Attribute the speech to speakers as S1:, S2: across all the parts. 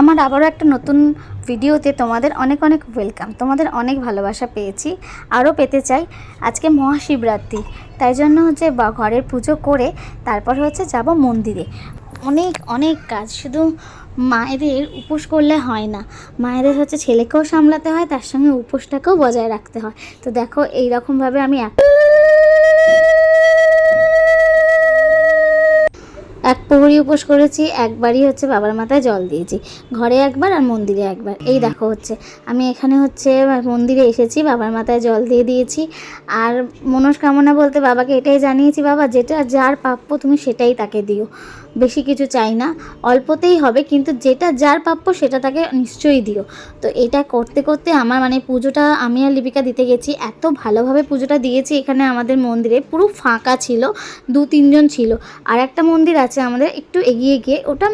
S1: আমার আবারও একটা নতুন ভিডিওতে তোমাদের অনেক অনেক ওয়েলকাম তোমাদের অনেক ভালোবাসা পেয়েছি, আরও পেতে চাই। আজকে মহাশিবরাত্রি, তাই জন্য হচ্ছে ঘরের পুজো করে তারপর হচ্ছে যাব মন্দিরে। অনেক অনেক কাজ, শুধু মায়েদের উপোস করলে হয় না। মায়েদের হচ্ছে ছেলেকেও সামলাতে হয়, তার সঙ্গে উপোসটাকেও বজায় রাখতে হয়। তো দেখো এই রকমভাবে আমি এক প্রহরী উপোস করেছি একবারই হচ্ছে বাবার মাথায় জল দিয়েছি। ঘরে একবার আর মন্দিরে একবার। এই দেখো হচ্ছে আমি এখানে হচ্ছে মন্দিরে এসেছি বাবার মাথায় জল দিয়ে দিয়েছি। আর মনস্কামনা বলতে বাবাকে এটাই জানিয়েছি বাবা যেটা যার প্রাপ্য তুমি সেটাই তাকে দিও। বেশি কিছু চাই না। অল্পতেই হবে কিন্তু যেটা যার প্রাপ্য সেটা তাকে নিশ্চয়ই দিও। তো এটা করতে করতে আমার মানে পুজোটা আমি আর লিপিকা দিতে গেছি। এত ভালোভাবে পুজোটা দিয়েছি এখানে আমাদের মন্দিরে। পুরো ফাঁকা ছিল দু তিনজন ছিল। আর একটা মন্দির আছে আমাদের একটু এগিয়ে গিয়ে ওটা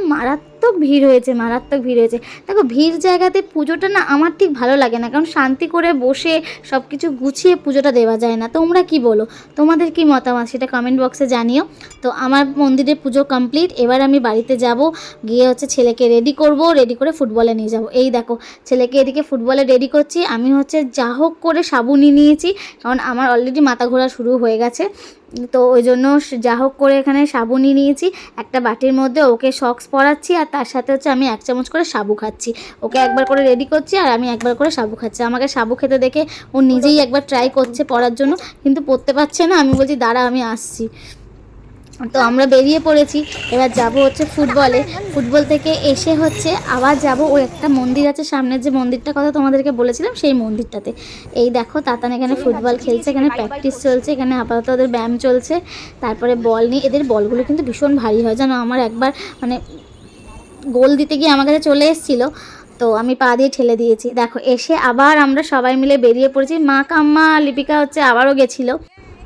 S1: মারাত্মক ভিড় হয়েছে, মারাত্মক ভিড় হয়েছে। দেখো, ভিড় জায়গাতে পুজোটা না আমার ঠিক ভালো লাগে না, কারণ শান্তি করে বসে সব কিছু গুছিয়ে পুজোটা দেওয়া যায় না। তোমরা কি বলো? তোমাদের কি মতামত? সেটা কমেন্ট বক্সে জানিও। তো আমার মন্দিরে পুজো কমপ্লিট এবার আমি বাড়িতে যাব, গিয়ে হচ্ছে ছেলেকে রেডি করব রেডি করে ফুটবলে নিয়ে যাব। এই দেখো, ছেলেকে এদিকে ফুটবলে রেডি করছি, আমি হচ্ছে যা হোক করে সাবু নিয়ে নিয়েছি, কারণ আমার অলরেডি মাথা ঘোরা শুরু হয়ে গেছে। তো ওই জন্য যা হোক করে এখানে সাবু নিয়ে নিয়েছি, একটা বাটির মধ্যে ওকে সক্স পরাচ্ছি, আর তার সাথে হচ্ছে আমি এক চামচ করে সাবু খাচ্ছি। ওকে একবার করে রেডি করছি আর আমি একবার করে সাবু খাচ্ছি। আমাকে সাবু খেতে দেখে ও নিজেই একবার ট্রাই করছে পড়ার জন্য, কিন্তু পড়তে পারছে না। আমি বলছি, দাঁড়া, আমি আসছি। তো আমরা বেরিয়ে পড়েছি। এবার যাব হচ্ছে ফুটবলে। ফুটবল থেকে এসে হচ্ছে আবার যাব। ওই একটা মন্দির আছে সামনের যে মন্দিরটার কথা তোমাদেরকে বলেছিলাম, সেই মন্দিরটাতে। এই দেখো, তাতান এখানে ফুটবল খেলছে, এখানে প্র্যাকটিস চলছে, এখানে আপাতত ওদের ব্যায়াম চলছে। তারপরে বল নিয়ে, এদের বলগুলো কিন্তু ভীষণ ভারী হয়। জানো, আমার একবার মানে গোল দিতে গিয়ে আমার কাছে চলে এসেছিল, তো আমি পা দিয়ে ঠেলে দিয়েছি। দেখো, এসে আবার আমরা সবাই মিলে বেরিয়ে পড়েছি। মা কাম্মা, লিপিকা হচ্ছে আবারও গেছিল।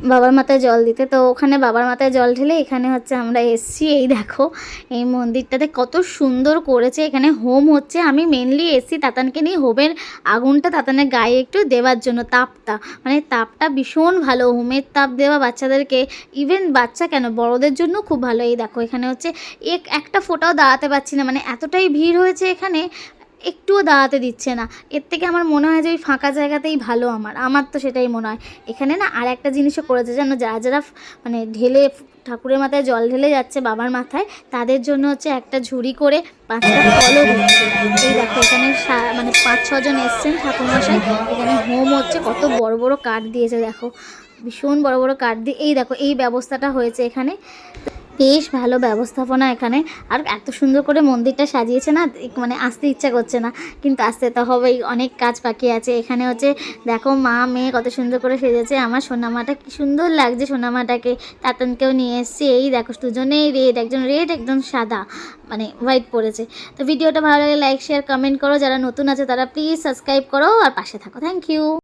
S1: বাবার মাথায় জল দিতে। তো ওখানে বাবার মাথায় জল ঢেলে এখানে হচ্ছে আমরা এসছি। এই দেখো, এই মন্দিরটাতে কত সুন্দর করেছে। এখানে হোম হচ্ছে। আমি মেনলি এসছি তাতানকে নিয়ে। হোমের আগুনটা তাতানের গায়ে একটু দেওয়ার জন্য। তাপটা মানে তাপটা ভীষণ ভালো। হোমের তাপ দেওয়া বাচ্চাদেরকে ইভেন বাচ্চা কেন? বড়দের জন্য খুব ভালো। এই দেখো, এখানে হচ্ছে এক, একটা ফোটাও দাঁড়াতে পারছি না। মানে এতটাই ভিড় হয়েছে এখানে। একটুও দাঁড়াতে দিচ্ছে না। এর থেকে আমার মনে হয় যে ওই ফাঁকা জায়গাতেই ভালো আমার। আমার তো সেটাই মনে হয়। এখানে না আর একটা জিনিসও করেছে যেন যারা যারা মানে ঢেলে ঠাকুরের মাথায় জল ঢেলে যাচ্ছে বাবার মাথায়, তাদের জন্য হচ্ছে একটা ঝুড়ি করে পাঁচটা ফলও দিচ্ছে। এই দেখো, এখানে মানে পাঁচ ছজন এসছেন ঠাকুরমশাই। এখানে হোম হচ্ছে, কত বড় বড় কাঠ দিয়েছে, দেখো। ভীষণ বড় বড় কাঠ দিয়ে এই দেখো, এই ব্যবস্থাটা হয়েছে এখানে। বেশ ভালো ব্যবস্থাপনা এখানে। আর এত সুন্দর করে মন্দিরটা সাজিয়েছে না মানে আসতে ইচ্ছা করছে না, কিন্তু আসতে তো হবেই, অনেক কাজ বাকি আছে। এখানে হচ্ছে, দেখো মা, মেয়ে কত সুন্দর করে সেজেছে, আমার সোনামাটা কি সুন্দর লাগছে সোনামাটাকে। তাতনকেও নিয়ে এসেছি, এই দেখো দুজনেই রেড, একজন রেড, একজন সাদা মানে হোয়াইট পরেছে। তো ভিডিওটা ভালো লাগে, লাইক, শেয়ার, কমেন্ট করো, যারা নতুন আছে তারা প্লিজ সাবস্ক্রাইব করো, আর পাশে থাকো। Thank you.